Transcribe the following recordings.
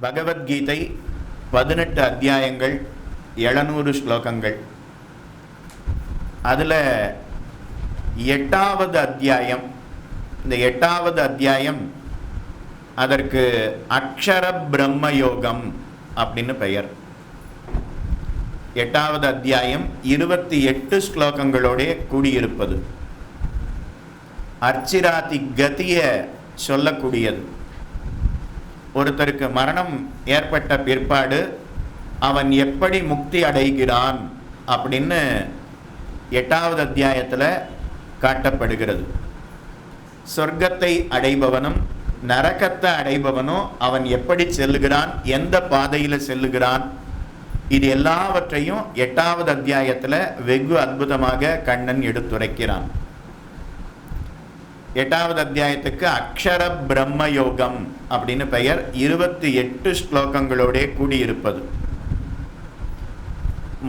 பகவத்கீதை பதினெட்டு அத்தியாயங்கள் எழுநூறு ஸ்லோகங்கள். அதில் எட்டாவது அத்தியாயம் இந்த எட்டாவது அத்தியாயம் அதற்கு அக்ஷர பிரம்ம யோகம் அப்படின்னு பெயர். எட்டாவது அத்தியாயம் இருபத்தி எட்டு ஸ்லோகங்களோட கூடியிருப்பது. அர்ச்சிராதி கதியை சொல்லக்கூடியது. ஒருத்தருக்கு மரணம் ஏற்பட்ட பிற்பாடு அவன் எப்படி முக்தி அடைகிறான் அப்படின்னு எட்டாவது அத்தியாயத்தில் காட்டப்படுகிறது. சொர்க்கத்தை அடைபவனும் நரக்கத்தை அடைபவனும் அவன் எப்படி செல்லுகிறான் எந்த பாதையில் செல்லுகிறான் இது எல்லாவற்றையும் எட்டாவது அத்தியாயத்தில் வெகு அற்புதமாக கண்ணன் எடுத்துரைக்கிறான். எட்டாவது அத்தியாயத்துக்கு அக்ஷர பிரம்ம யோகம் அப்படின்னு பெயர் இருபத்தி எட்டு ஸ்லோகங்களோடே கூடியிருப்பது.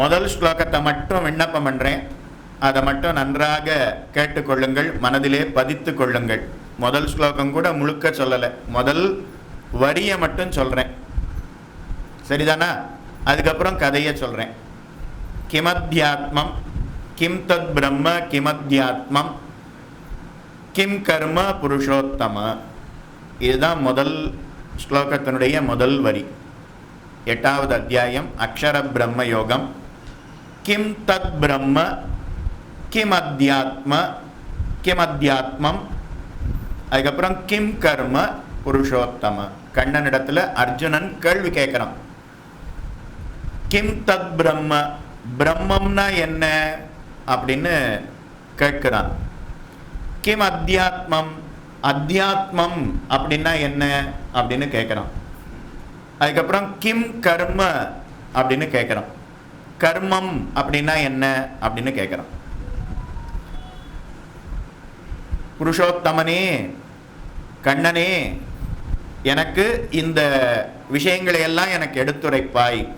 முதல் ஸ்லோகத்தை மட்டும் விண்ணப்பம் பண்ணுறேன் அதை மட்டும் நன்றாக கேட்டுக்கொள்ளுங்கள் மனதிலே பதித்து கொள்ளுங்கள். முதல் ஸ்லோகம் கூட முழுக்க சொல்லலை. முதல் வரியை மட்டும் சொல்கிறேன் சரிதானா? அதுக்கப்புறம் கதையை சொல்கிறேன் கிமத்தியாத்மம் கிம் தத் பிரம்ம கிமத்தியாத்மம் கிம் கர்ம புருஷோத்தம இதுதான் முதல் ஸ்லோகத்தினுடைய முதல் வரி. எட்டாவது அத்தியாயம் அக்ஷர பிரம்ம யோகம். கிம் தத் பிரம்ம? கிம் அத்தியாத்ம? கிம் அத்தியாத்மம்? அதுக்கப்புறம் கிம் கர்ம புருஷோத்தம? கண்ணனிடத்தில் அர்ஜுனன் கேள்வி கேட்குறான். கிம் தத் பிரம்ம? பிரம்மம்னா என்ன? அப்படின்னு கேட்கிறான். கிம் அத்தியாத்மம் அத்தியாத்மம் அப்படின்னா என்ன அப்படின்னு கேட்குறான் அதுக்கப்புறம் கிம் கர்ம அப்படின்னு கேட்குறான் கர்மம் அப்படின்னா என்ன அப்படின்னு கேட்குறான் புருஷோத்தமனே கண்ணனே எனக்கு இந்த விஷயங்களை எல்லாம் எனக்கு எடுத்துரைப்பாய்.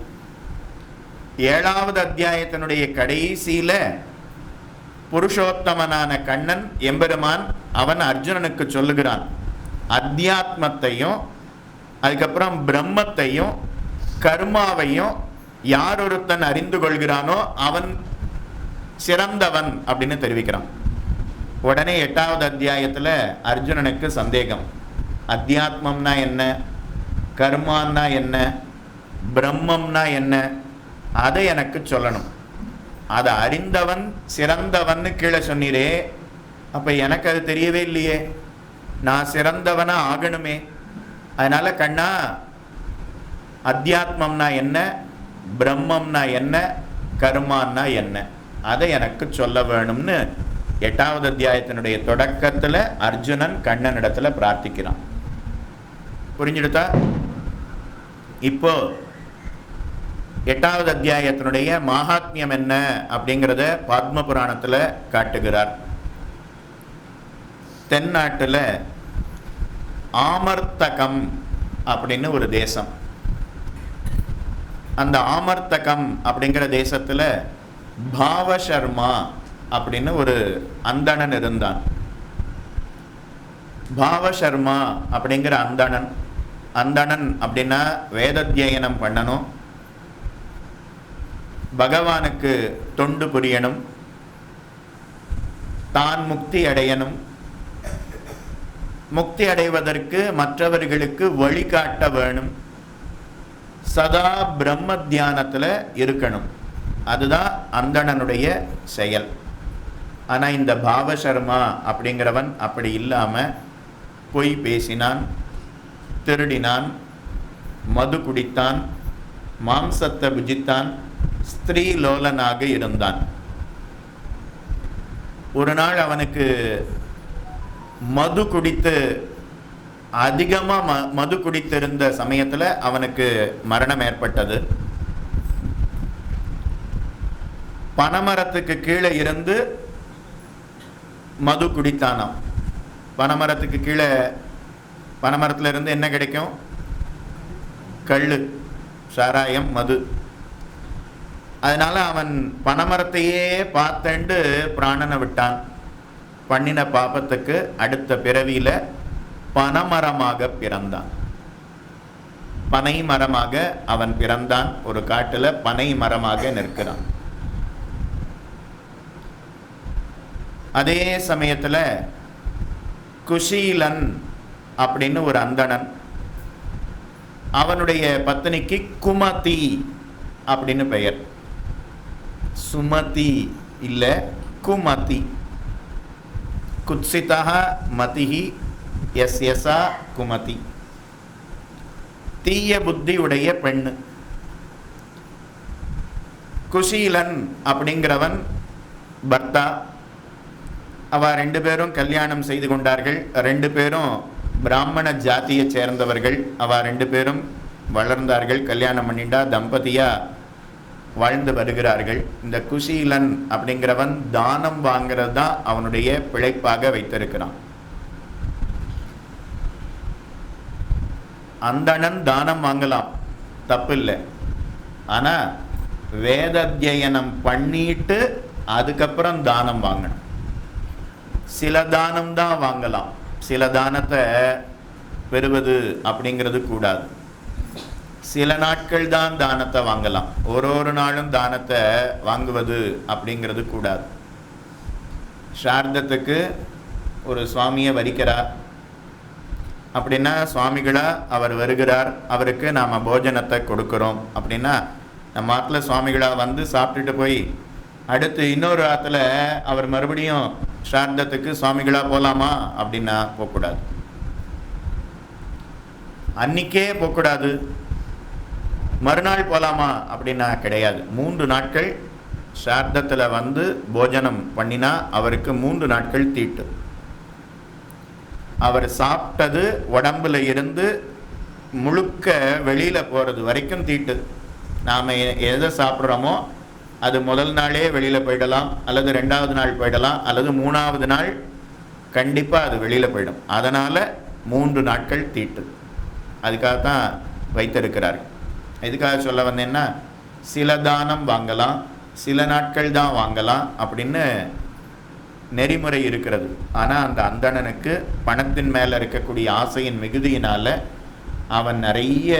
ஏழாவது அத்தியாயத்தினுடைய கடைசியில புருஷோத்தமனான கண்ணன் எம்பெருமான் அவன் அர்ஜுனனுக்கு சொல்லுகிறான். அத்தியாத்மத்தையும் அதுக்கப்புறம் பிரம்மத்தையும் கர்மாவையும் யார் ஒருத்தன் அறிந்து கொள்கிறானோ அவன் சிறந்தவன் அப்படின்னு தெரிவிக்கிறான். உடனே எட்டாவது அத்தியாயத்தில் அர்ஜுனனுக்கு சந்தேகம். அத்தியாத்மம்னா என்ன? கர்மான்னா என்ன? பிரம்மம்னா என்ன? அதை எனக்கு சொல்லணும். அதை அறிந்தவன் சிறந்தவன்னு கீழே சொன்னீரே. அப்போ எனக்கு அது தெரியவே இல்லையே. நான் சிறந்தவனாக ஆகணுமே. அதனால் கண்ணா அத்தியாத்மம்னா என்ன பிரம்மம்னா என்ன கர்மான்னா என்ன? அதை எனக்கு சொல்ல வேணும்னு எட்டாவது அத்தியாயத்தினுடைய தொடக்கத்தில் அர்ஜுனன் கண்ணனிடத்தில் பிரார்த்திக்கிறான். புரிஞ்சுடுதா? இப்போ எட்டாவது அத்தியாயத்தினுடைய மகாத்மியம் என்ன அப்படிங்கிறத பத்ம புராணத்தில் காட்டுகிறார். தென்னாட்டில் ஆமர்த்தகம் அப்படின்னு ஒரு தேசம். அந்த ஆமர்த்தகம் அப்படிங்கிற தேசத்தில் பாவசர்மா அப்படின்னு ஒரு அந்தணன் இருந்தான். பாவசர்மா அப்படிங்கிற அந்தணன் அந்தணன் அப்படின்னா வேதத்தியனம் பண்ணணும். பகவானுக்கு தொண்டு புரியணும் தான் முக்தி அடையணும். முக்தி அடைவதற்கு மற்றவர்களுக்கு வழிகாட்ட வேணும். சதா பிரம்ம தியானத்தில் இருக்கணும். அதுதான் அந்தணனுடைய செயல். ஆனால் இந்த பாவசர்மா அப்படிங்கிறவன் அப்படி இல்லாமல் பொய் பேசினான் திருடினான் மது குடித்தான் மாம்சத்தை புஜித்தான் ஸ்திரீ லோலனாக இருந்தான். ஒரு நாள் அவனுக்கு மது குடித்து அதிகமாக ம மது குடித்திருந்த சமயத்தில் அவனுக்கு மரணம் ஏற்பட்டது. பனமரத்துக்கு கீழே இருந்து மது குடித்தானாம். பனமரத்துக்கு கீழே பனைமரத்தில் இருந்து என்ன கிடைக்கும்? கல் சாராயம் மது. அதனால அவன் பனைமரத்தையே பார்த்தண்டு பிராணனை விட்டான். பண்ணின பாபத்துக்கு அடுத்த பிறவியில பனமரமாக பிறந்தான். பனை மரமாக அவன் பிறந்தான். ஒரு காட்டுல பனை மரமாக நிற்கிறான். அதே சமயத்துல குஷீலன் அப்படின்னு ஒரு அந்தணன் அவனுடைய பத்தினிக்கு குமதி அப்படின்னு பெயர். சுமதி இல்லை குமதி. குத்சிதா மதிஹி எஸ் எஸ்ஸா குமதி. தீய புத்தி உடைய பெண்ணு. குஷீலன் அப்படிங்கிறவன் பர்த்தா அவ ரெண்டு பேரும் கல்யாணம் செய்து கொண்டார்கள். ரெண்டு பேரும் பிராமண ஜாதியை சேர்ந்தவர்கள். அவ ரெண்டு பேரும் வளர்ந்தார்கள். கல்யாணம் பண்ணிண்டா தம்பதியாக வாழ்ந்து வருகிறார்கள். இந்த குசீலன் அப்படிங்கிறவன் தானம் வாங்கிறது தான் அவனுடைய பிழைப்பாக வைத்திருக்கிறான். அந்தணன் தானம் வாங்கலாம். தப்பு இல்லை ஆனால் வேதத்தியனம் பண்ணிட்டு அதுக்கப்புறம் தானம் வாங்கணும். சில தானம் தான் வாங்கலாம். சில தானத்தை பெறுவது அப்படிங்கிறது கூடாது. சில நாட்கள் தான் தானத்தை வாங்கலாம். ஒரு ஒரு நாளும் தானத்தை வாங்குவது அப்படிங்கிறது கூடாது. சார்தத்துக்கு ஒரு சுவாமியை வரிக்கிறார். அப்படின்னா சுவாமிகளா அவர் வருகிறார். அவருக்கு நாம் போஜனத்தை கொடுக்குறோம். அப்படின்னா நம்ம ஆற்றுல சுவாமிகளா வந்து சாப்பிட்டுட்டு போய் அடுத்து இன்னொரு ஆற்றுல அவர் மறுபடியும் சார்தத்துக்கு சுவாமிகளா போகலாமா அப்படின்னா போகக்கூடாது அன்னிக்கே போகக்கூடாது மறுநாள் போகலாமா அப்படின்னா கிடையாது. மூன்று நாட்கள் ஸ்ரார்த்தத்தில் வந்து போஜனம் பண்ணினா அவருக்கு மூன்று நாட்கள் தீட்டு. அவர் சாப்பிட்டது உடம்புல இருந்து முழுக்க வெளியில் போகிறது வரைக்கும் தீட்டு. நாம் எதை சாப்பிட்றோமோ அது முதல் நாளே வெளியில் போயிடலாம் அல்லது ரெண்டாவது நாள் போயிடலாம் அல்லது மூணாவது நாள் கண்டிப்பாக அது வெளியில் போயிடும். அதனால் மூன்று நாட்கள் தீட்டு. அதுக்காகத்தான் வைத்திருக்கிறார்கள். எதுக்காக சொல்ல வந்தேன்னா சில தானம் வாங்கலாம் சில நாட்கள் தான் வாங்கலாம் அப்படின்னு நெறிமுறை இருக்கிறது. ஆனால் அந்த அந்தணனுக்கு பணத்தின் மேலே இருக்கக்கூடிய ஆசையின் மிகுதியினால் அவன் நிறைய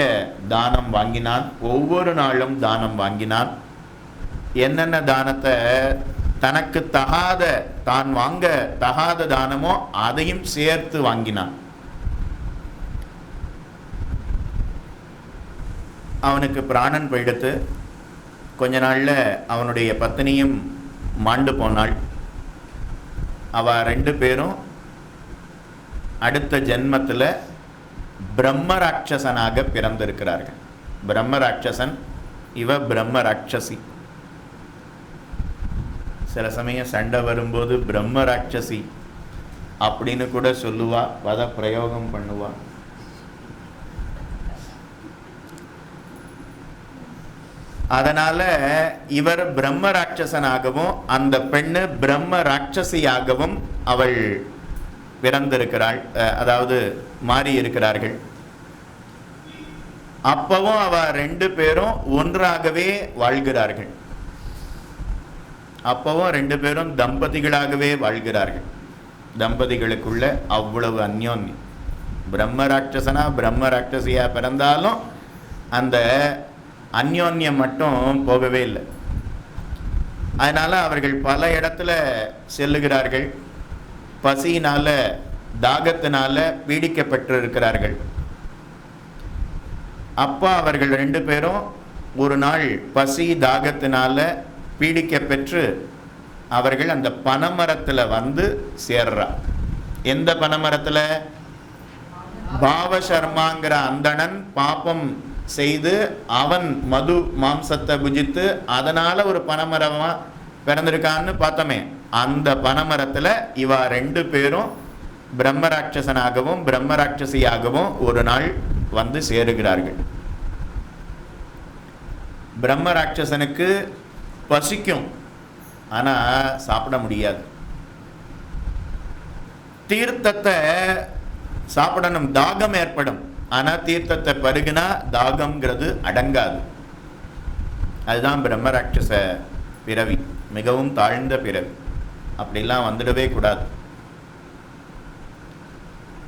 தானம் வாங்கினான். ஒவ்வொரு நாளும் தானம் வாங்கினான். என்னென்ன தானத்தை தனக்கு தகாத தான் வாங்க தகாத தானமோ அதையும் சேர்த்து வாங்கினான். அவனுக்கு பிராணன் போயிடுத்து கொஞ்ச நாளில் அவனுடைய பத்தினியும் மாண்டு போனாள். அவ ரெண்டு பேரும் அடுத்த ஜென்மத்தில் பிரம்ம ராட்சசனாக பிறந்திருக்கிறார்கள். பிரம்ம ராட்சசன் இவ பிரம்ம ராட்சசி சில சமயம் சண்டை வரும்போது பிரம்ம ராட்சசி அப்படின்னு கூட சொல்லுவா பத பிரயோகம் பண்ணுவாள் அதனால இவர் பிரம்ம ராட்சசனாகவும் அந்த பெண்ணு பிரம்ம ராட்சசியாகவும் அவள் பிறந்திருக்கிறாள் அதாவது மாறி இருக்கிறார்கள் அப்பவும் அவ ரெண்டு பேரும் ஒன்றாகவே வாழ்கிறார்கள். அப்பவும் ரெண்டு பேரும் தம்பதிகளாகவே வாழ்கிறார்கள். தம்பதிகளுக்குள்ள அவ்வளவு அந்யோன்யம். பிரம்ம ராட்சசனா பிரம்ம ராட்சசியா பிறந்தாலும் அந்த அந்யோன்யம் மட்டும் போகவே இல்லை. அதனால் அவர்கள் பல இடத்துல செல்லுகிறார்கள். பசியினால் தாகத்தினால பீடிக்கப்பட்டிருக்கிறார்கள். அப்பா அவர்கள் ரெண்டு பேரும் ஒரு நாள் பசி தாகத்தினால பீடிக்க பெற்று அவர்கள் அந்த பனைமரத்தில் வந்து சேர்றா. எந்த பனைமரத்துல? பாவசர்மாங்கிற அந்தணன் பாப்பம் செய்து அவன் மது மாம்சத்தை புஜித்து அதனால் ஒரு பனைமரமாக பிறந்திருக்கான்னு பார்த்தோமே. அந்த பனைமரத்தில் இவா ரெண்டு பேரும் பிரம்மராட்சசனாகவும் பிரம்மராட்சசியாகவும் ஒரு நாள் வந்து சேருகிறார்கள். பிரம்மராட்சசனுக்கு பசிக்கும். ஆனால் சாப்பிட முடியாது. தீர்த்தத்தை சாப்பிடணும் தாகம் ஏற்படும். ஆனால் தீர்த்தத்தை பருகுனா தாகம்ங்கிறது அடங்காது. அதுதான் பிரம்மராட்சச பிறவி மிகவும் தாழ்ந்த பிறவி. அப்படிலாம் வந்துடவே கூடாது.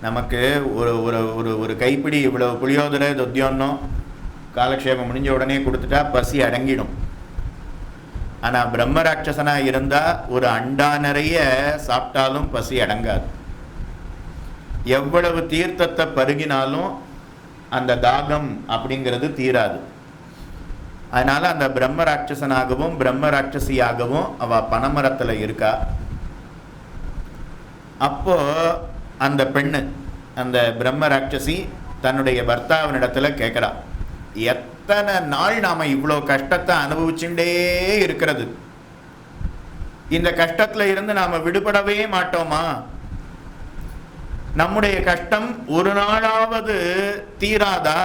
நமக்கு ஒரு ஒரு ஒரு ஒரு கைப்பிடி இவ்வளவு புளியோதரை தொத்தியோன்னம் காலக்ஷேபம் முடிஞ்ச உடனே கொடுத்துட்டா பசி அடங்கிடும். ஆனால் பிரம்மராட்சசனாக இருந்தால் ஒரு அண்டா நிறைய சாப்பிட்டாலும் பசி அடங்காது. எவ்வளவு தீர்த்தத்தை பருகினாலும் அந்த தாகம் அப்படிங்கிறது தீராது. அதனால் அந்த பிரம்ம ராட்சசனாகவும் பிரம்ம ராட்சசியாகவும் அவள் பனைமரத்தில் இருக்கா. அப்போது அந்த பெண்ணு அந்த பிரம்ம ராட்சசி தன்னுடைய பர்த்தாவினிடத்தில் கேட்குறா எத்தனை நாள் நாம் இவ்வளோ கஷ்டத்தை அனுபவிச்சுட்டே இருக்கிறது? இந்த கஷ்டத்தில் இருந்து நாம் விடுபடவே மாட்டோமா? நம்முடைய கஷ்டம் ஒரு நாளாவது தீராதா?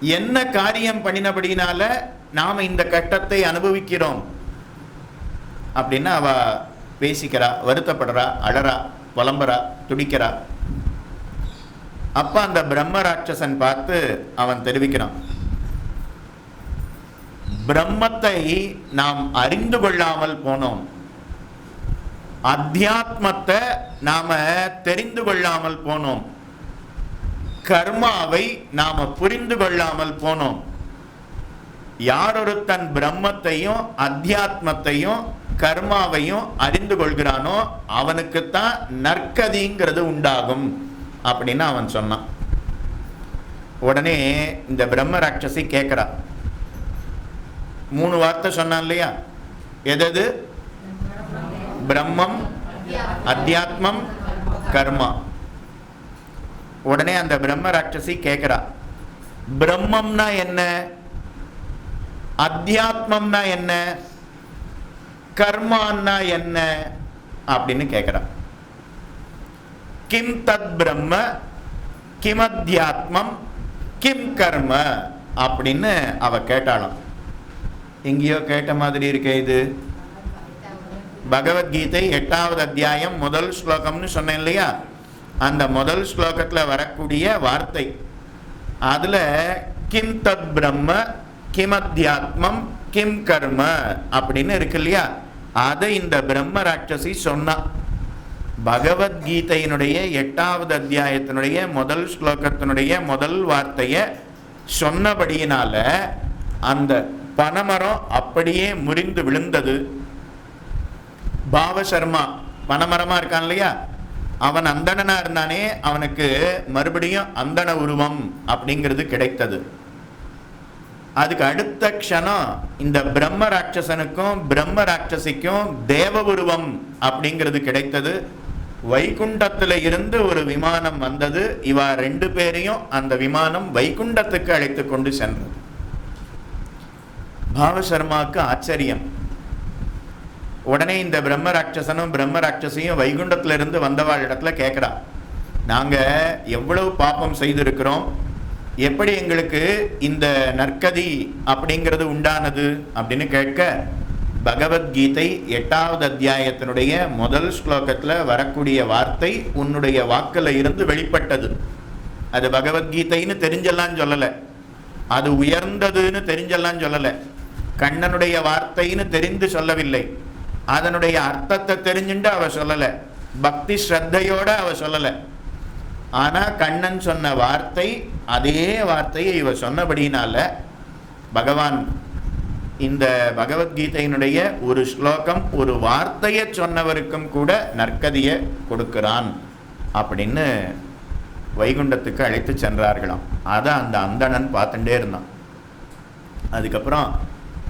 என்ன காரியம் பண்ணினபடினால நாம இந்த கஷ்டத்தை அனுபவிக்கிறோம்? அப்படின்னு அவ பேசிக்கிறா வருத்தப்படுறா அழறா புலம்புறா துடிக்கிறா. அப்போ அந்த பிரம்ம ராட்சசன் பார்த்து அவன் தெரிவிக்கிறான். பிரம்மத்தை நாம் அறிந்து கொள்ளாமல் போனோம். அத்தியாத்மத்தை நாம தெரிந்து கொள்ளாமல் போனோம். கர்மாவை நாம புரிந்து கொள்ளாமல் போனோம். யாரொருத்தன் பிரம்மத்தையும் அத்தியாத்மத்தையும் கர்மாவையும் அறிந்து கொள்கிறானோ அவனுக்குத்தான் நற்கதிங்கிறது உண்டாகும் அப்படின்னு அவன் சொன்னான். உடனே இந்த பிரம்ம ராட்சசி கேட்குறா மூணு வார்த்தை சொன்னான் இல்லையா? எதது? பிரம்மம் அத்தியாத்மம் கர்மா. உடனே அந்த பிரம்ம ராட்சசி கேட்குறா பிரம்மம்னா என்ன? அத்தியாத்மம்னா என்ன? கர்மான்னா என்ன? அப்படின்னு கேட்குறா கிம் தத் பிரம்ம? கிம் அத்தியாத்மம்? கிம் கர்ம? அப்படின்னு அவ கேட்டாளாம். எங்கேயோ கேட்ட மாதிரி இருக்கே இது. பகவத்கீதை எட்டாவது அத்தியாயம் முதல் ஸ்லோகம்னு சொன்னேன் இல்லையா? அந்த முதல் ஸ்லோகத்தில் வரக்கூடிய வார்த்தை. அதில் கிம் தத் பிரம்ம கிம் அத்தியாத்மம் கிம் கர்ம அப்படின்னு இருக்கு இல்லையா? அதை இந்த பிரம்ம ராட்சசி சொன்னான் பகவத்கீதையினுடைய எட்டாவது அத்தியாயத்தினுடைய முதல் ஸ்லோகத்தினுடைய முதல் வார்த்தையை சொன்னபடியினால அந்த பனமரம் அப்படியே முறிந்து விழுந்தது. பாவசர்மா பனமரமா இருக்கான் இல்லையா? அவன் அந்தணனா இருந்தானே அவனுக்கு மறுபடியும் அந்தண உருவம் அப்படிங்கிறது கிடைத்தது. அதுக்கு அடுத்த க்ஷணம் இந்த பிரம்ம ராட்சசனுக்கும் பிரம்ம ராட்சசிக்கும் தேவ உருவம் அப்படிங்கிறது கிடைத்தது. வைகுண்டத்துல இருந்து ஒரு விமானம் வந்தது. இவா ரெண்டு பேரையும் அந்த விமானம் வைகுண்டத்துக்கு அழைத்து கொண்டு சென்றது. பாவசர்மாவுக்கு ஆச்சரியம். உடனே இந்த பிரம்ம ராட்சசனும் பிரம்ம ராட்சசியும் வைகுண்டத்திலிருந்து வந்தவாள் இடத்துல கேட்குறா நாங்கள் எவ்வளவு பாப்பம் செய்திருக்கிறோம் எப்படி எங்களுக்கு இந்த நற்கதி அப்படிங்கிறது உண்டானது அப்படின்னு கேட்க பகவத்கீதை எட்டாவது அத்தியாயத்தினுடைய முதல் ஸ்லோகத்தில் வரக்கூடிய வார்த்தை உன்னுடைய வாக்கில் இருந்து வெளிப்பட்டது. அது பகவத்கீதைன்னு தெரிஞ்செல்லாம் சொல்லலை. அது உயர்ந்ததுன்னு தெரிஞ்செல்லாம் சொல்லலை. கண்ணனுடைய வார்த்தைன்னு தெரிந்து சொல்லவில்லை. அதனுடைய அர்த்தத்தை தெரிஞ்சுட்டு அவ சொல்லலை. பக்தி ஸ்ரத்தையோட அவ சொல்லலை. ஆனால் கண்ணன் சொன்ன வார்த்தை அதே வார்த்தையை இவ சொன்னபடினால பகவான் இந்த பகவத்கீதையினுடைய ஒரு ஸ்லோகம் ஒரு வார்த்தையை சொன்னவருக்கும் கூட நற்கதியை கொடுக்கிறான் அப்படின்னு வைகுண்டத்துக்கு அழைத்து சென்றார்களாம். அதை அந்த அந்தணன் பார்த்துட்டே இருந்தான். அதுக்கப்புறம்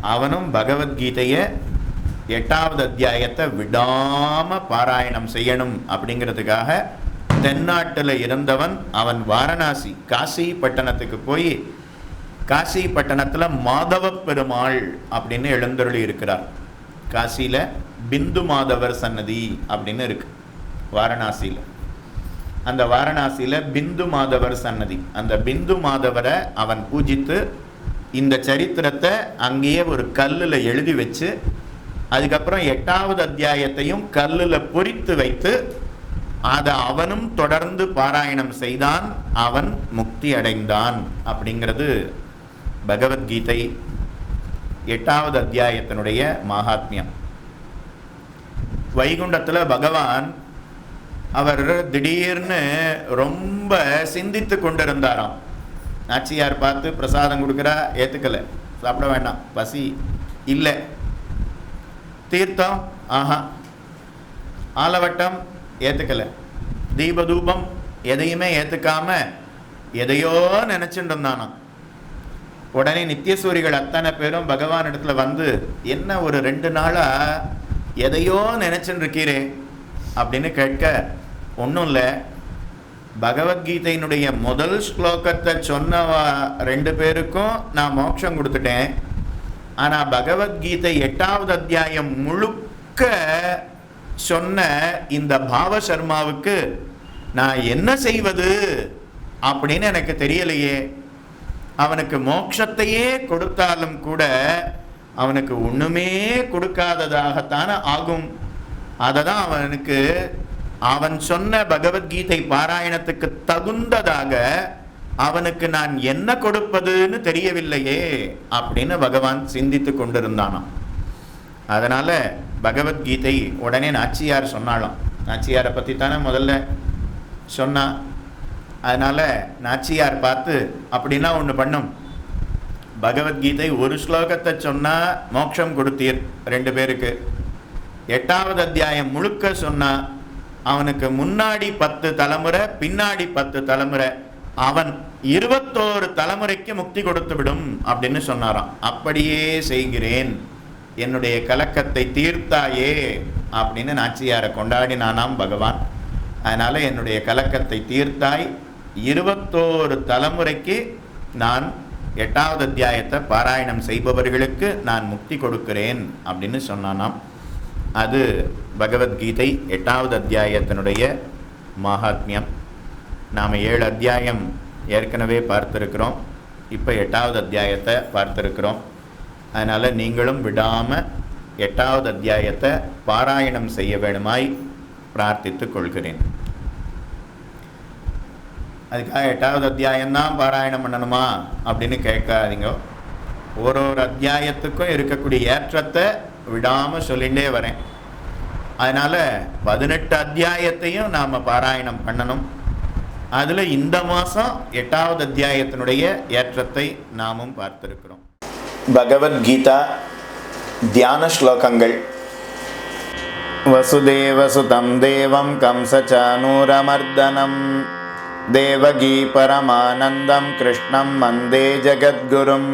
அவனும் பகவத்கீதையை எட்டாவது அத்தியாயத்தை விடாம பாராயணம் செய்யணும் அப்படிங்கிறதுக்காக தென்னாட்டில் இருந்தவன் அவன் வாரணாசி காசி பட்டணத்துக்கு போய் காசி பட்டணத்தில் மாதவ பெருமாள் அப்படின்னு எழுந்தருளி இருக்கிறார். காசியில் பிந்து மாதவர் சன்னதி அப்படின்னு இருக்கு வாரணாசியில். அந்த வாரணாசியில் பிந்து மாதவர் சன்னதி. அந்த பிந்து மாதவரை அவன் பூஜித்து இந்த சரித்திரத்தை அங்கேயே ஒரு கல்லில் எழுதி வச்சு அதுக்கப்புறம் எட்டாவது அத்தியாயத்தையும் கல்லில் பொறித்து வைத்து அதை அவனும் தொடர்ந்து பாராயணம் செய்தான் அவன் முக்தி அடைந்தான் அப்படிங்கிறது பகவத்கீதை எட்டாவது அத்தியாயத்தினுடைய மகாத்மியம். வைகுண்டத்தில் பகவான் அவர் திடீர்னு ரொம்ப சிந்தித்து கொண்டிருந்தாராம். நாச்சியார் பார்த்து பிரசாதம் கொடுக்குறா ஏற்றுக்கலை சாப்பிட வேண்டாம் பசி இல்லை. தீர்த்தம் ஆஹா. ஆலவட்டம் ஏற்றுக்கலை தீபதூபம் எதையுமே ஏற்றுக்காம எதையோ நினச்சிட்டு இருந்தானாம் உடனே நித்தியசூரிகள் அத்தனை பேரும் பகவான் இடத்துல வந்து என்ன ஒரு ரெண்டு நாளாக எதையோ நினச்சின்னு இருக்கீரே அப்படின்னு கேட்க ஒன்றும் இல்லை. பகவத்கீதையினுடைய முதல் ஸ்லோகத்தை சொன்ன ரெண்டு பேருக்கும் நான் மோட்சம் கொடுத்துட்டேன். ஆனால் பகவத்கீதை எட்டாவது அத்தியாயம் முழுக்க சொன்ன இந்த பாவ சர்மாவுக்கு நான் என்ன செய்வது அப்படின்னு எனக்கு தெரியலையே. அவனுக்கு மோட்சத்தையே கொடுத்தாலும் கூட அவனுக்கு ஒன்றுமே கொடுக்காததாகத்தானே ஆகும். அதை தான் அவனுக்கு அவன் சொன்ன பகவத்கீதை பாராயணத்துக்கு தகுந்ததாக அவனுக்கு நான் என்ன கொடுப்பதுன்னு தெரியவில்லையே அப்படின்னு பகவான் சிந்தித்து கொண்டிருந்தானாம். அதனால் பகவத்கீதை உடனே நாச்சியார் சொன்னாலாம் நாச்சியாரை பற்றி தானே முதல்ல சொன்னா. அதனால் நாச்சியார் பார்த்து அப்படின்னா ஒன்று பண்ணும். பகவத்கீதை ஒரு ஸ்லோகத்தை சொன்னால் மோட்சம் கொடுத்தீர் ரெண்டு பேருக்கு. எட்டாவது அத்தியாயம் முழுக்க சொன்னால் அவனுக்கு முன்னாடி பத்து தலைமுறை பின்னாடி பத்து தலைமுறை அவன் இருபத்தோரு தலைமுறைக்கு முக்தி கொடுத்து விடும் அப்படின்னு சொன்னாராம். அப்படியே செய்கிறேன். என்னுடைய கலக்கத்தை தீர்த்தாயே அப்படின்னு நாச்சியாரை கொண்டாடினானாம் பகவான். அதனால் என்னுடைய கலக்கத்தை தீர்த்தாய். இருபத்தோரு தலைமுறைக்கு நான் எட்டாவது அத்தியாயத்தை பாராயணம் செய்பவர்களுக்கு நான் முக்தி கொடுக்கிறேன் அப்படின்னு சொன்னானாம். அது பகவத்கீதை எட்டாவது அத்தியாயத்தினுடைய மகாத்மியம். நாம் ஏழு அத்தியாயம் ஏற்கனவே பார்த்துருக்கிறோம். இப்போ எட்டாவது அத்தியாயத்தை பார்த்துருக்கிறோம். அதனால் நீங்களும் விடாமல் எட்டாவது அத்தியாயத்தை பாராயணம் செய்ய வேணுமாய் பிரார்த்தித்து கொள்கிறேன். அதுக்காக எட்டாவது அத்தியாயம்தான் பாராயணம் பண்ணணுமா அப்படின்னு கேட்காதீங்க. ஒரு ஒரு அத்தியாயத்துக்கும் இருக்கக்கூடிய ஏற்றத்தை விடாமல் சொல்லிகிட்டே வரேன். அதனால் பதினெட்டு அத்தியாயத்தையும் நாம் பாராயணம் பண்ணணும். அதில் இந்த மாதம் எட்டாவது அத்தியாயத்தினுடைய ஏற்றத்தை நாமும் பார்த்திருக்கிறோம். பகவத்கீதா தியான ஸ்லோகங்கள். வசுதேவசுதம் தேவம் கம்சச்சானூரமர்தனம் தேவகி பரமானந்தம் கிருஷ்ணம் வந்தே ஜகத்குரும்.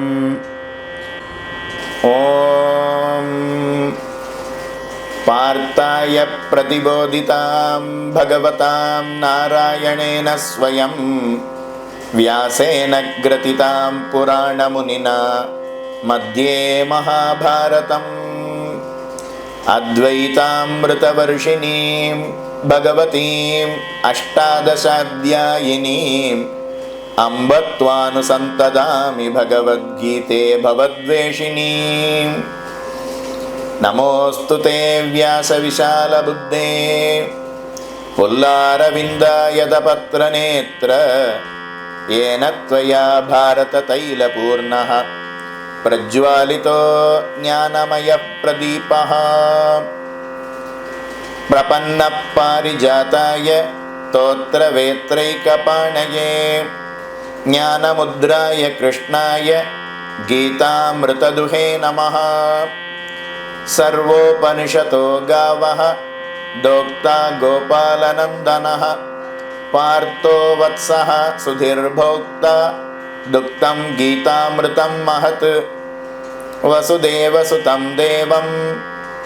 ஓம் पार्थाय प्रतिबोधितां भगवतां नारायणेन स्वयं व्यासेन ग्रथितां पुराणमुनिना मध्ये महाभारतम्। अद्वैतामृतवर्षिणीं भगवतीम् अष्टादशाध्यायिनीम् अम्ब त्वानुसन्तदामि भगवद्गीते भवद्वेषिणीम् नमोऽस्तु ते व्यासविशालबुद्धे। पुल्लारविन्दायतपत्रनेत्र येन त्वया भारततैलपूर्णः। प्रज्वालितो ज्ञानमयप्रदीपः। प्रपन्नः पारिजाताय स्तोत्रवेत्रैकपाणये। ज्ञानमुद्राय कृष्णाय गीतामृतदुहे नमः सर्वोपनिषतो गावः। दोक्ता गोपालनन्दनः। पार्थो वत्सः सुधीर्भोक्ता। दुक्तं गीतामृतं महत्। वसुदेवसुतं देवं।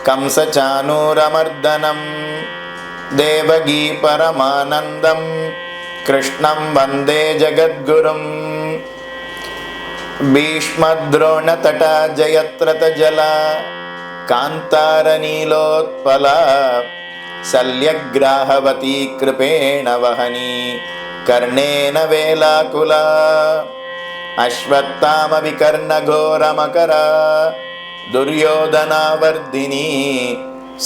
कंसचानूरमर्दनं। देवगी परमानन्दं। कृष्णं वन्दे जगद्गुरुम् भीष्मद्रोणतटा जयत्रतजला कान्तारनीलोत्पला शल्यग्राहवती कृपेण वहनी कर्णेन वेलाकुला अश्वत्थामविकर्णघोरमकरा दुर्योधनावर्धिनी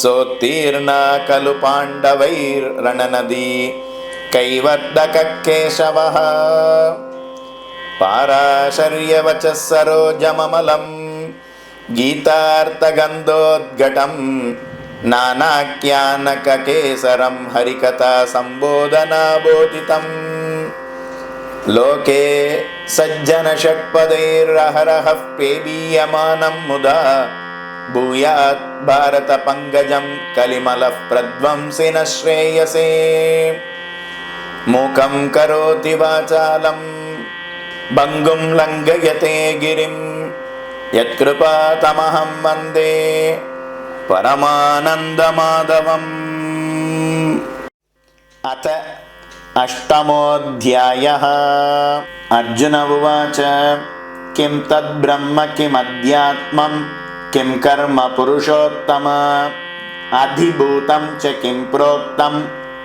सोत्तीर्णा खलु पाण्डवैर्रणनदी कैवर्तककेशवः पाराशर्यवचः सरोजममलम् గీతార్థగంధోద్ఘటం నానాఖ్యానకేసరం హరికథా సంబోధనాబోధితం లోకే సజ్జనషట్పదైర్హరహ ప్రేమీయమానం ముదా భూయాత్ భారత పంగజం కలిమల ప్రధ్వంసిన శ్రేయసే మూకం కరోతి వాచాలం భంగుం లంఘయతే గిరిం यत्कृपातमहं वन्दे परमानन्दमाधवम्। अथ अष्टमोऽध्यायः। अर्जुन उवाच किं तद्ब्रह्म किमध्यात्मं किं कर्म पुरुषोत्तम? अधिभूतं च किं प्रोक्तम्?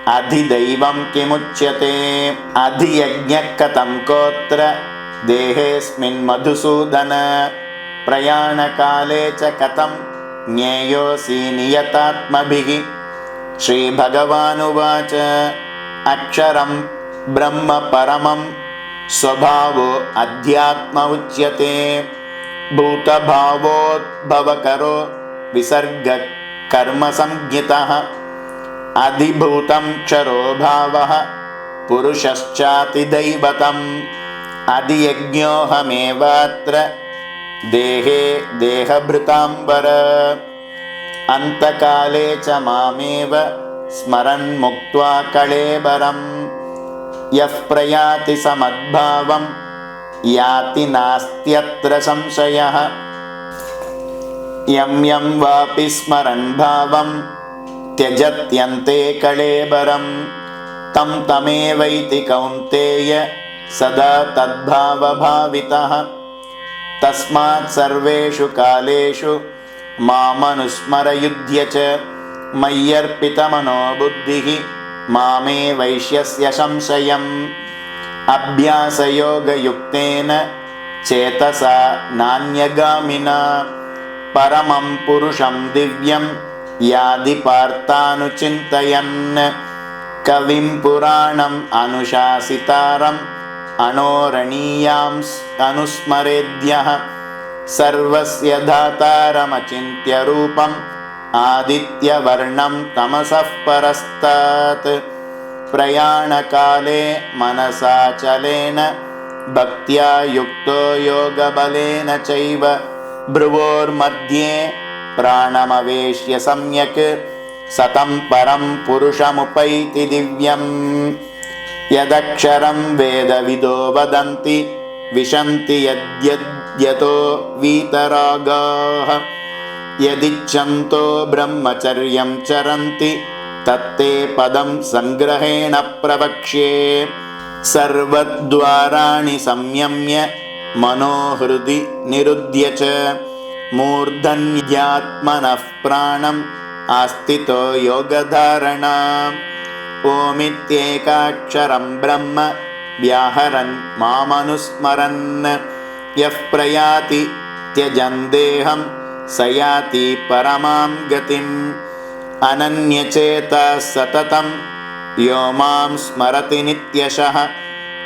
अधिदैवं किमुच्यते? अधियज्ञः कथं कोत्र? देहेऽस्मिन् मधुसूदन प्रयाणकाले च कथं ज्ञेयोऽसि नियतात्मभिः? श्रीभगवानुवाच अक्षरं ब्रह्म परमं स्वभावो अध्यात्म उच्यते। भूतभावोद्भवकरो विसर्गकर्मसंज्ञितः। अधिभूतं क्षरो भावः पुरुषश्चातिदैवतम्। अधियज्ञोऽहमेवात्र देहे देहभृताम्बर। अन्तकाले च मामेव स्मरन्मुक्त्वा कळेबरं यः प्रयाति समद्भावं याति नास्त्यत्र संशयः। यं यं वापि स्मरन् भावं त्यजत्यन्ते कळेबरं तं तमेवैति कौन्तेय सदा तद्भावभावितः तस्मात् सर्वेषु कालेषु मामनुस्मरयुध्य च मय्यर्पितमनो बुद्धिः मामे वैश्यस्य संशयम्। अभ्यासयोगयुक्तेन चेतसा नान्यगामिना। परमं पुरुषं दिव्यं यादि पार्थानुचिन्तयन् कविं पुराणम् अनुशासितारम् अनुस्मरेद्यः सर्वस्य धातारमचिन्त्य रूपम् आदित्यवर्णं तमसः परस्तात्। प्रयाणकाले मनसाचलेन भक्त्या युक्तो योगबलेन चैव भ्रुवोर्मध्ये प्राणमवेश्य सम्यक् सतं परं पुरुषमुपैति दिव्यम् यदक्षरं वेदविदो वदन्ति विशन्ति यद्यद्यतो वीतरागाः। यदिच्छन्तो ब्रह्मचर्यं चरन्ति तत्ते पदं सङ्ग्रहेण प्रवक्ष्ये। सर्वद्वाराणि संयम्य मनोहृदि निरुद्य च मूर्धन्यात्मनः प्राणम् आस्थितो योगधारणा ओमित्येकाक्षरं ब्रह्म व्याहरन् मामनुस्मरन् यः प्रयाति त्यजन् देहं स याति परमां गतिम् अनन्यचेतः सततं यो मां स्मरति नित्यशः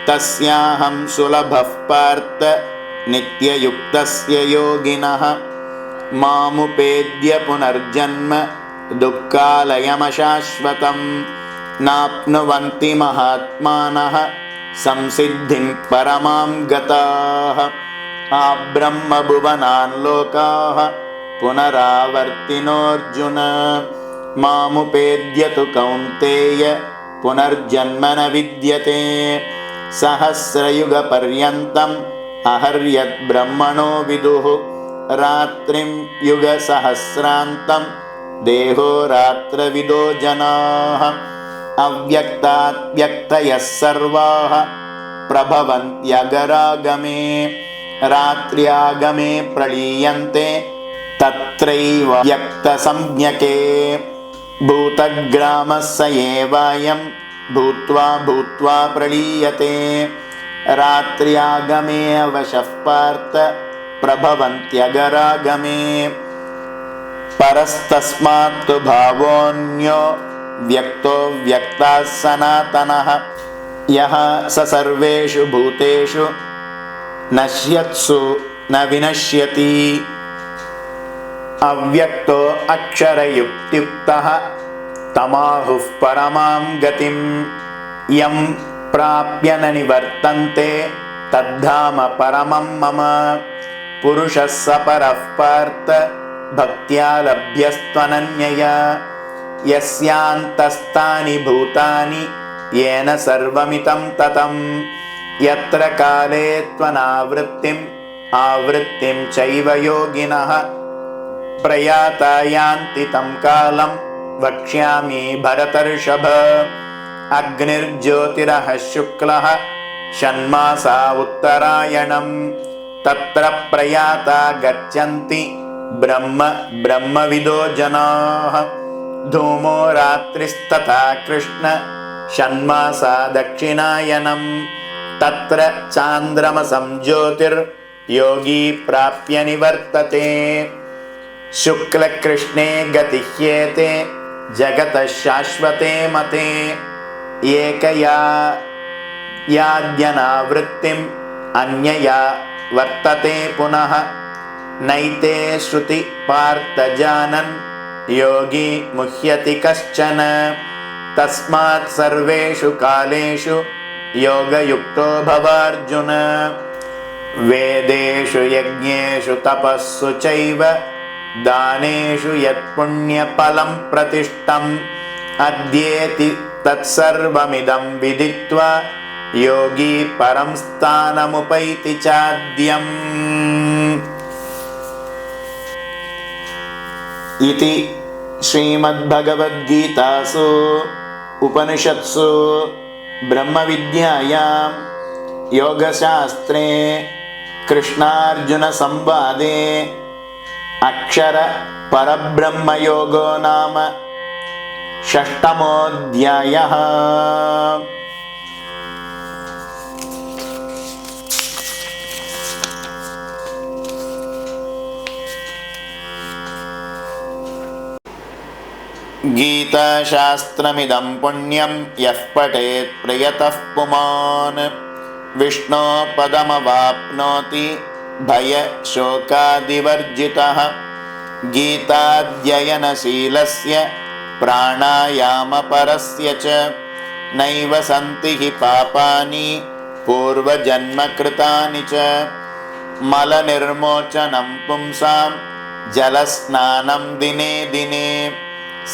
तस्याहं सुलभः पार्थ नित्ययुक्तस्य योगिनः मामुपेद्य पुनर्जन्म दुःखालयमशाश्वतं नाप्नुवन्ति महात्मानः संसिद्धिं परमां गताः। आब्रह्मभुवनान् लोकाः पुनरावर्तिनोऽर्जुन। मामुपेद्य तु कौन्तेय पुनर्जन्म न विद्यते। सहस्रयुगपर्यन्तम् अहर्यद्ब्रह्मणो विदुः। रात्रिं युगसहस्रान्तं देहो रात्रविदो जनाः अव्यक्तात् व्यक्तयः सर्वाः प्रभवन्त्यगरागमे रात्र्यागमे प्रलीयन्ते तत्रैव व्यक्तसंज्ञके। भूतग्रामः स एवायं भूत्वा भूत्वा प्रलीयते। रात्र्यागमे अवशः पार्थ प्रभवन्त्यगरागमे। परस्तस्मात्तु भावोऽन्यो వ్యక్తో వ్యక్త సనాతన యహ సర్వేషు భూతేషు నశ్యత్సు న వినశ్యతి అవ్యక్తో అక్షరయుక్తియుక్త తమాహు పరమాం గతిం యం ప్రాప్య నివర్తంతే తద్ధామ పరమం మమ పురుష సపరః పార్థ భక్త్యా లభ్యస్త్వనన్యయ यस्यान्तस्तानि भूतानि येन सर्वमितं ततं यत्र काले त्वनावृत्तिम् आवृत्तिं चैव योगिनः। प्रयाता यान्ति तं कालं वक्ष्यामि भरतर्षभ। अग्निर्ज्योतिरः शुक्लः षण्मासा उत्तरायणम्। तत्र प्रयाता गच्छन्ति ब्रह्म ब्रह्मविदो जनाः धूमो रात्रिस्तथा कृष्ण षण्मासा दक्षिणायनम् तत्र चान्द्रमसं ज्योतिर्योगी प्राप्य निवर्तते शुक्लकृष्णे गतिह्येते जगतः शाश्वते मते एकया याद्यनावृत्तिम् अन्यया वर्तते पुनः नैते श्रुति पार्थ जानन् योगी मुह्यति कश्चन तस्मात् सर्वेषु कालेषु योगयुक्तो भवार्जुन वेदेषु यज्ञेषु तपःसु चैव दानेषु यत्पुण्यफलं प्रतिष्ठम् अद्येति तत्सर्वमिदं विदित्वा योगी परं स्थानमुपैति चाद्यम् इति श्रीमद्भगवद्गीतासु उपनिषत्सु ब्रह्मविद्यायां योगशास्त्रे कृष्णार्जुनसंवादे अक्षरपरब्रह्मयोगो नाम षष्टमोऽध्यायः गीताशास्त्रमिदं पुण्यं यः पठेत् प्रयतः पुमान्। विष्णोपदमवाप्नोति भयशोकादिवर्जितः। गीताध्ययनशीलस्य प्राणायामपरस्य च नैव सन्ति हि पापानि पूर्वजन्मकृतानि च। मलनिर्मोचनं पुंसां जलस्नानं दिने दिने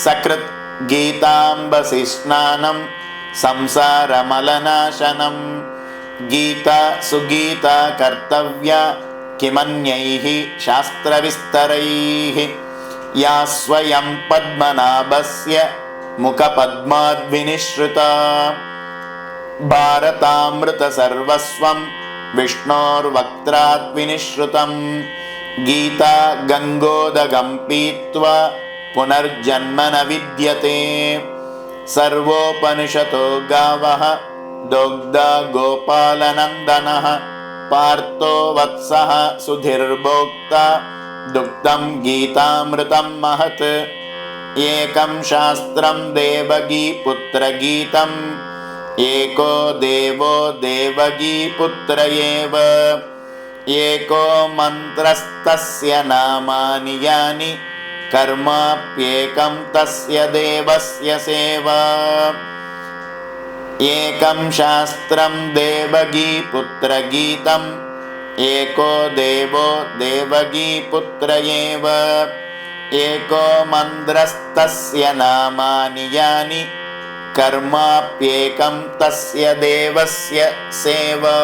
सकृत् गीताम्बसि स्नानं संसारमलनाशनं गीता सुगीता कर्तव्या किमन्यैः शास्त्रविस्तरैः या स्वयं पद्मनाभस्य मुखपद्माद्विनिश्रुता भारतामृतसर्वस्वं विष्णोर्वक्त्राद्विनिश्रुतं गीता गङ्गोदगं पीत्वा पुनर्जन्म न विद्यते सर्वोपनिषतो गावः दोग्धा गोपालनन्दनः। पार्थो वत्सः सुधिर्भोक्ता। दुग्धं गीतामृतं महत्। एकं शास्त्रं देवगीपुत्रगीतम् एको देवो देवगीपुत्र एव एको मन्त्रस्तस्य नामानि यानि कर्माप्येकं तस्य देवस्य सेवा एकं शास्त्रं देवगीपुत्रगीतम् एको देवो देवगीपुत्र एव एको मन्त्रस्तस्य नामानि यानि कर्माप्येकं तस्य देवस्य सेवा